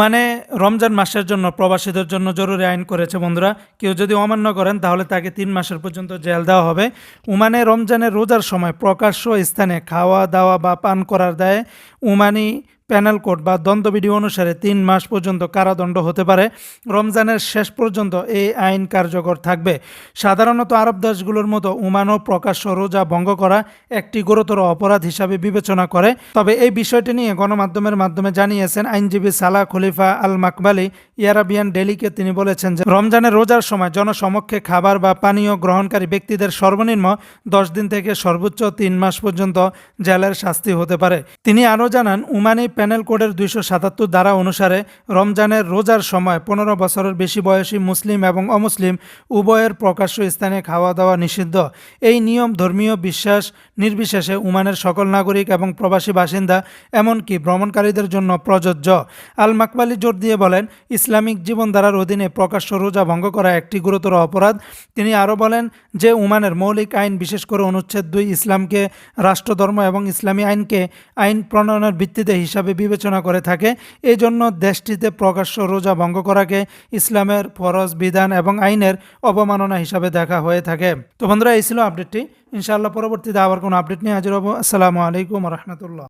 ওমানে রমজান মাসের জন্য, প্রবাসীদের জন্য জরুরি আইন করেছে বন্ধুরা। কেউ যদি অমান্য করেন, তাহলে তাকে তিন মাসের পর্যন্ত জেল দেওয়া হবে। উমানে রমজানের রোজার সময় প্রকাশ্য স্থানে খাওয়া দাওয়া বা পান করার দায়ে ওমানি প্যানেল কোড বা দণ্ডবিধি অনুসারে তিন মাস পর্যন্ত কারাদণ্ড হতে পারে। রমজানের শেষ পর্যন্ত এই আইন কার্যকর থাকবে। সাধারণত আরব দেশগুলোর মতো ওমানও প্রকাশ্য রোজা ভঙ্গ করা একটি গুরুতর অপরাধ হিসাবে বিবেচনা করে। তবে এই বিষয়টি নিয়ে গণমাধ্যমের মাধ্যমে জানিয়েছেন আইনজীবী সালা খলিফা আল মাকবালি ইয়ারাবিয়ান ডেলিকে তিনি বলেছেন যে, রমজানের রোজার সময় জনসমক্ষে খাবার বা পানীয় গ্রহণকারী ব্যক্তিদের সর্বনিম্ন দশ দিন থেকে সর্বোচ্চ তিন মাস পর্যন্ত জেলের শাস্তি হতে পারে। তিনি আরও জানান উমানি প্যানেল কোডের দুইশো সাতাত্তর ধারা অনুসারে রমজানের রোজার সময় পনেরো বছরের বেশি বয়সী মুসলিম এবং অমুসলিম উভয়ের প্রকাশ্য স্থানে খাওয়া দাওয়া নিষিদ্ধ। এই নিয়ম ধর্মীয় বিশ্বাস নির্বিশেষে উমানের সকল নাগরিক এবং প্রবাসী বাসিন্দা, এমনকি ভ্রমণকারীদের জন্য প্রযোজ্য। আল মাকবালি জোর দিয়ে বলেন, ইসলামিক জীবনধারার অধীনে প্রকাশ্য রোজা ভঙ্গ করা একটি গুরুতর অপরাধ। তিনি আরও বলেন, যে উমানের মৌলিক আইন বিশেষ করে অনুচ্ছেদ দুই ইসলামকে, রাষ্ট্রধর্ম এবং ইসলামী আইনকে আইন প্রণয়নের ভিত্তিতে হিসাবে বিবেচনা করে থাকে এই জন্য দেশটিতে প্রকাশ্য রোজা ভঙ্গ করাকে ইসলামের ফরজ বিধান এবং আইনের অবমাননা হিসাবে দেখা হয়ে থাকে। তো বন্ধুরা, এই ছিল আপডেটটি ইনশাআল্লাহ পরবর্তীতে আবার কোনো আপডেট নিয়ে হাজির হব। আসসালামু আলাইকুম রহমতুল্লাহ।